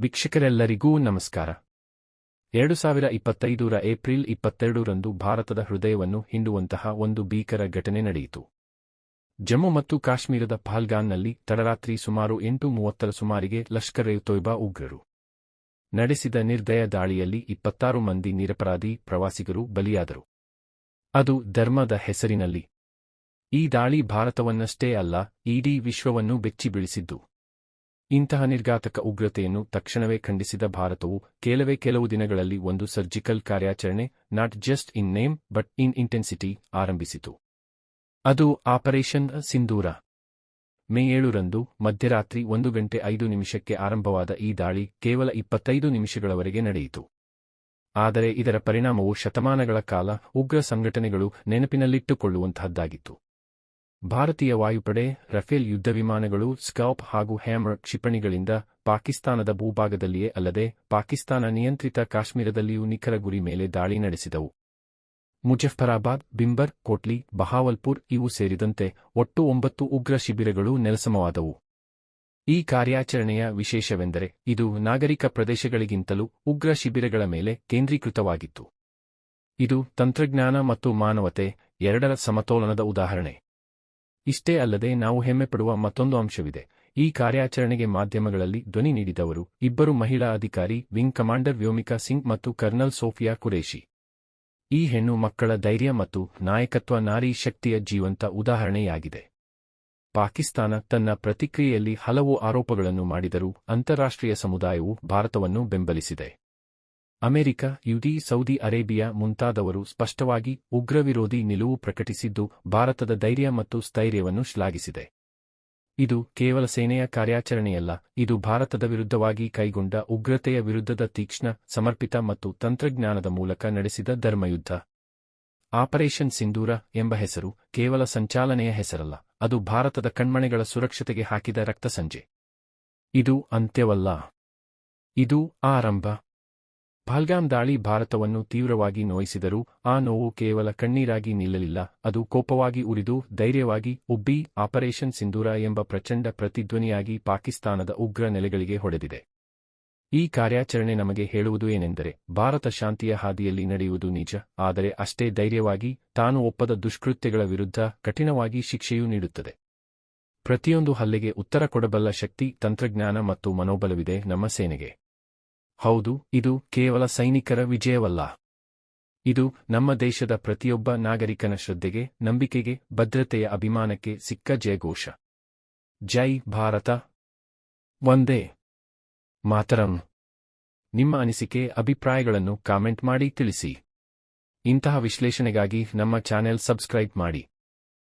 ವೀಕ್ಷಕರೆಲ್ಲರಿಗೂ ನಮಸ್ಕಾರ. ಎರಡು ಸಾವಿರ ಇಪ್ಪತ್ತೈದರ ಏಪ್ರಿಲ್ ಇಪ್ಪತ್ತೆರಡರಂದು ಭಾರತದ ಹೃದಯವನ್ನು ಹಿಂಡುವಂತಹ ಒಂದು ಭೀಕರ ಘಟನೆ ನಡೆಯಿತು. ಜಮ್ಮು ಮತ್ತು ಕಾಶ್ಮೀರದ ಪಹಲ್ಗಾನ್ನಲ್ಲಿ ತಡರಾತ್ರಿ ಸುಮಾರು ಎಂಟು ಮೂವತ್ತರ ಸುಮಾರಿಗೆ ಲಷ್ಕರ್ ಎ ತೊಯ್ಬಾ ಉಗ್ರರು ನಡೆಸಿದ ನಿರ್ದಯ ದಾಳಿಯಲ್ಲಿ ಇಪ್ಪತ್ತಾರು ಮಂದಿ ನಿರಪರಾಧಿ ಪ್ರವಾಸಿಗರು ಬಲಿಯಾದರು. ಅದು ಧರ್ಮದ ಹೆಸರಿನಲ್ಲಿ. ಈ ದಾಳಿ ಭಾರತವನ್ನಷ್ಟೇ ಅಲ್ಲ, ಇಡೀ ವಿಶ್ವವನ್ನು ಬೆಚ್ಚಿಬೀಳಿಸಿದ್ದು. ಇಂತಹ ನಿರ್ಘಾತಕ ಉಗ್ರತೆಯನ್ನು ತಕ್ಷಣವೇ ಖಂಡಿಸಿದ ಭಾರತವು ಕೆಲವೇ ಕೆಲವು ದಿನಗಳಲ್ಲಿ ಒಂದು ಸರ್ಜಿಕಲ್ ಕಾರ್ಯಾಚರಣೆ not just in name but in intensity ಆರಂಭಿಸಿತು. ಅದು ಆಪರೇಷನ್ ಸಿಂಧೂರ. ಮೇ ಏಳರಂದು ಮಧ್ಯರಾತ್ರಿ ಒಂದು ಗಂಟೆ ಐದು ನಿಮಿಷಕ್ಕೆ ಆರಂಭವಾದ ಈ ದಾಳಿ ಕೇವಲ ಇಪ್ಪತ್ತೈದು ನಿಮಿಷಗಳವರೆಗೆ ನಡೆಯಿತು. ಆದರೆ ಇದರ ಪರಿಣಾಮವು ಶತಮಾನಗಳ ಕಾಲ ಉಗ್ರ ಸಂಘಟನೆಗಳು ನೆನಪಿನಲ್ಲಿಟ್ಟುಕೊಳ್ಳುವಂತಹದ್ದಾಗಿತ್ತು. ಭಾರತೀಯ ವಾಯುಪಡೆ, ರಫೇಲ್ ಯುದ್ಧ ವಿಮಾನಗಳು ಸ್ಕೌಪ್ ಹಾಗೂ ಹ್ಯಾಮರ್ ಕ್ಷಿಪಣಿಗಳಿಂದ ಪಾಕಿಸ್ತಾನದ ಭೂಭಾಗದಲ್ಲಿಯೇ ಅಲ್ಲದೆ ಪಾಕಿಸ್ತಾನ ನಿಯಂತ್ರಿತ ಕಾಶ್ಮೀರದಲ್ಲಿಯೂ ನಿಖರ ಗುರಿ ಮೇಲೆ ದಾಳಿ ನಡೆಸಿದವು. ಮುಜಫರಾಬಾದ್ ಬಿಂಬರ್, ಕೋಟ್ಲಿ, ಬಹಾವಲ್ಪುರ್ ಇವು ಸೇರಿದಂತೆ ಒಟ್ಟು ಒಂಬತ್ತು ಉಗ್ರ ಶಿಬಿರಗಳು ನೆಲಸಮವಾದವು. ಈ ಕಾರ್ಯಾಚರಣೆಯ ವಿಶೇಷವೆಂದರೆ ಇದು ನಾಗರಿಕ ಪ್ರದೇಶಗಳಿಗಿಂತಲೂ ಉಗ್ರ ಶಿಬಿರಗಳ ಮೇಲೆ ಕೇಂದ್ರೀಕೃತವಾಗಿತ್ತು. ಇದು ತಂತ್ರಜ್ಞಾನ ಮತ್ತು ಮಾನವತೆ ಎರಡರ ಸಮತೋಲನದ ಉದಾಹರಣೆ. ಇಷ್ಟೇ ಅಲ್ಲದೆ ನಾವು ಹೆಮ್ಮೆಪಡುವ ಮತ್ತೊಂದು ಅಂಶವಿದೆ. ಈ ಕಾರ್ಯಾಚರಣೆಗೆ ಮಾಧ್ಯಮಗಳಲ್ಲಿ ಧ್ವನಿ ನೀಡಿದವರು ಇಬ್ಬರು ಮಹಿಳಾ ಅಧಿಕಾರಿ, ವಿಂಗ್ ಕಮಾಂಡರ್ ವ್ಯೋಮಿಕಾ ಸಿಂಗ್ ಮತ್ತು ಕರ್ನಲ್ ಸೋಫಿಯಾ ಕುರೇಶಿ ಈ ಹೆಣ್ಣು ಮಕ್ಕಳ ಧೈರ್ಯ ಮತ್ತು ನಾಯಕತ್ವ ನಾರಿ ಶಕ್ತಿಯ ಜೀವಂತ ಉದಾಹರಣೆಯಾಗಿದೆ. ಪಾಕಿಸ್ತಾನ ತನ್ನ ಪ್ರತಿಕ್ರಿಯೆಯಲ್ಲಿ ಹಲವು ಆರೋಪಗಳನ್ನು ಮಾಡಿದರೂ ಅಂತಾರಾಷ್ಟ್ರೀಯ ಸಮುದಾಯವು ಭಾರತವನ್ನು ಬೆಂಬಲಿಸಿದೆ. ಅಮೆರಿಕ ಯುಡಿ ಸೌದಿ ಅರೇಬಿಯಾ ಮುಂತಾದವರು ಸ್ಪಷ್ಟವಾಗಿ ಉಗ್ರವಿರೋಧಿ ನಿಲುವು ಪ್ರಕಟಿಸಿದ್ದು, ಭಾರತದ ಧೈರ್ಯ ಮತ್ತು ಸ್ಥೈರ್ಯವನ್ನು ಶ್ಲಾಘಿಸಿದೆ. ಇದು ಕೇವಲ ಸೇನೆಯ ಕಾರ್ಯಾಚರಣೆಯಲ್ಲ, ಇದು ಭಾರತದ ವಿರುದ್ಧವಾಗಿ ಕೈಗೊಂಡ ಉಗ್ರತೆಯ ವಿರುದ್ಧದ ತೀಕ್ಷ್ಣ, ಸಮರ್ಪಿತ ಮತ್ತು ತಂತ್ರಜ್ಞಾನದ ಮೂಲಕ ನಡೆಸಿದ ಧರ್ಮಯುದ್ಧ. ಆಪರೇಷನ್ ಸಿಂಧೂರ ಎಂಬ ಹೆಸರು ಕೇವಲ ಸಂಚಾಲನೆಯ ಹೆಸರಲ್ಲ, ಅದು ಭಾರತದ ಕಣ್ಮಣೆಗಳ ಸುರಕ್ಷತೆಗೆ ಹಾಕಿದ ರಕ್ತಸಂಜೆ ಇದು ಅಂತ್ಯವಲ್ಲ. ಇದು ಆರಂಭ. ಪಹಲ್ಗಾಮ್ ದಾಳಿ ಭಾರತವನ್ನು ತೀವ್ರವಾಗಿ ನೋಯಿಸಿದರೂ ಆ ನೋವು ಕೇವಲ ಕಣ್ಣೀರಾಗಿ ನಿಲ್ಲಲಿಲ್ಲ, ಅದು ಕೋಪವಾಗಿ ಉರಿದು ಧೈರ್ಯವಾಗಿ ಉಬ್ಬಿ ಆಪರೇಷನ್ ಸಿಂಧೂರ ಎಂಬ ಪ್ರಚಂಡ ಪ್ರತಿಧ್ವನಿಯಾಗಿ ಪಾಕಿಸ್ತಾನದ ಉಗ್ರ ನೆಲೆಗಳಿಗೆ ಹೊಡೆದಿದೆ. ಈ ಕಾರ್ಯಾಚರಣೆ ನಮಗೆ ಹೇಳುವುದು ಏನೆಂದರೆ, ಭಾರತ ಶಾಂತಿಯ ಹಾದಿಯಲ್ಲಿ ನಡೆಯುವುದು ನಿಜ, ಆದರೆ ಅಷ್ಟೇ ಧೈರ್ಯವಾಗಿ ತಾನು ಒಪ್ಪದ ದುಷ್ಕೃತ್ಯಗಳ ವಿರುದ್ಧ ಕಠಿಣವಾಗಿ ಶಿಕ್ಷೆಯೂ ನೀಡುತ್ತದೆ. ಪ್ರತಿಯೊಂದು ಹಲ್ಲೆಗೆ ಉತ್ತರ ಕೊಡಬಲ್ಲ ಶಕ್ತಿ, ತಂತ್ರಜ್ಞಾನ ಮತ್ತು ಮನೋಬಲವಿದೆ ನಮ್ಮ ಸೇನೆಗೆ. ಹೌದು, ಇದು ಕೇವಲ ಸೈನಿಕರ ವಿಜಯವಲ್ಲ. ಇದು ನಮ್ಮ ದೇಶದ ಪ್ರತಿಯೊಬ್ಬ ನಾಗರಿಕನ ಶ್ರದ್ಧೆಗೆ, ನಂಬಿಕೆಗೆ, ಭದ್ರತೆಯ ಅಭಿಮಾನಕ್ಕೆ ಸಿಕ್ಕ ಜಯಘೋಷ. ಜೈ ಭಾರತ. ಒಂದೇ ಮಾತರಂ. ನಿಮ್ಮ ಅನಿಸಿಕೆ, ಅಭಿಪ್ರಾಯಗಳನ್ನು ಕಾಮೆಂಟ್ ಮಾಡಿ ತಿಳಿಸಿ. ಇಂತಹ ವಿಶ್ಲೇಷಣೆಗಾಗಿ ನಮ್ಮ ಚಾನೆಲ್ ಸಬ್ಸ್ಕ್ರೈಬ್ ಮಾಡಿ.